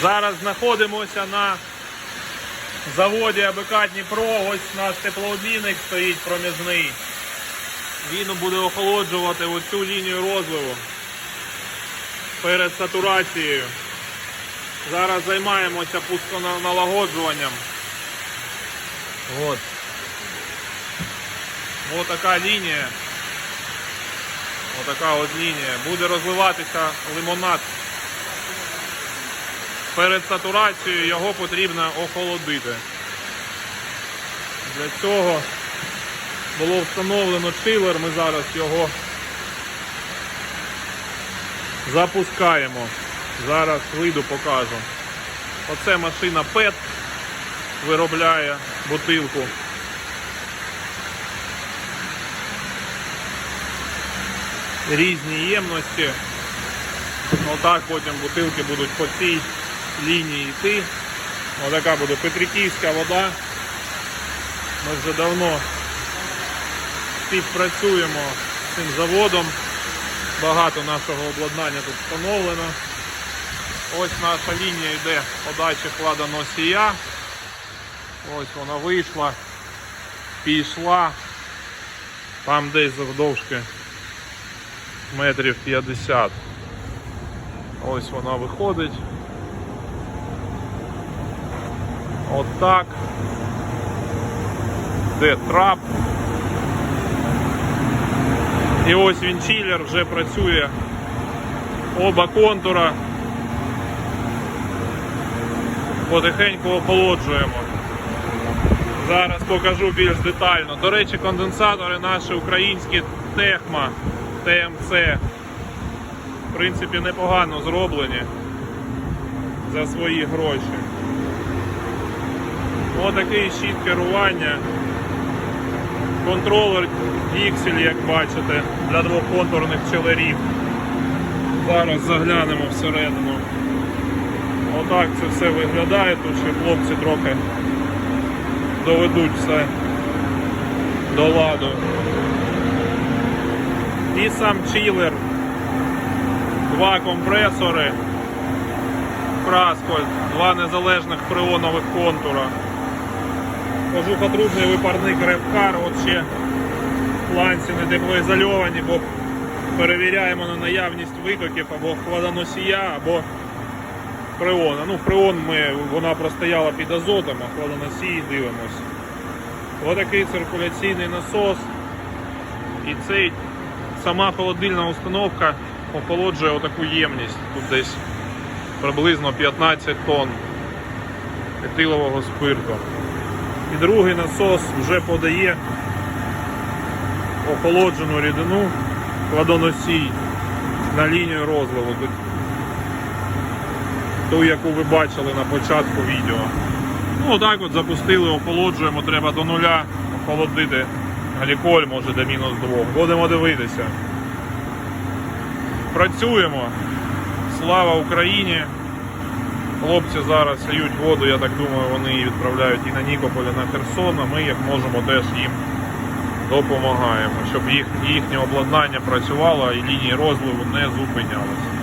Зараз знаходимося на заводі АБК Дніпро. Ось у нас теплообмінник стоїть проміжний. Він буде охолоджувати оцю лінію розливу перед сатурацією. Зараз займаємося пусконалагоджуванням. От. Ось така лінія. Ось така от лінія. Буде розливатися лимонад. Перед сатурацією його потрібно охолодити. Для цього було встановлено чилер, ми зараз його запускаємо. Зараз вийду покажу. Оце машина PET виробляє бутилку. Різні ємності. Отак потім бутилки будуть по цій лінії йти. Отака буде петриківська вода. Ми вже давно співпрацюємо з цим заводом. Багато нашого обладнання тут встановлено. Ось наша лінія йде подачі кладоносія. Ось вона вийшла, пішла. Там десь завдовжки метрів 50. Ось вона виходить. Отак. Де трап. І ось він чилер вже працює оба контура. Потихеньку охолоджуємо. Зараз покажу більш детально. До речі, конденсатори наші українські Техма ТМЦ. В принципі, непогано зроблені за свої гроші. Отакий щит керування. Контролер Dixel, як бачите, для двоконтурних челерів. Зараз заглянемо всередину. Отак це все виглядає. Тут ще хлопці трохи доведуть все до ладу. І сам чилер, два компресори, Красколь, два незалежних фреонових контура. Кожухотрубний випарник Ревкар, от ще ланці не теплоізольовані, бо перевіряємо на наявність витоків або хладоносія, або фреона. Ну, фреон ми, вона простояла під азотом, а хладоносії дивимося. Отакий циркуляційний насос. І цей сама холодильна установка охолоджує отаку ємність. Тут десь приблизно 15 тонн етилового спирту. І другий насос вже подає охолоджену рідину кладоносій на лінію розливу. Ту, яку ви бачили на початку відео. Ну, отак от запустили, охолоджуємо, треба до нуля охолодити гліколь, може до мінус 2. Будемо дивитися. Працюємо. Слава Україні! Хлопці зараз сіють воду, я так думаю, вони її відправляють і на Нікополь, і на Херсон, а ми як можемо теж їм допомагаємо, щоб їх, їхнє обладнання працювало і лінії розливу не зупинялися.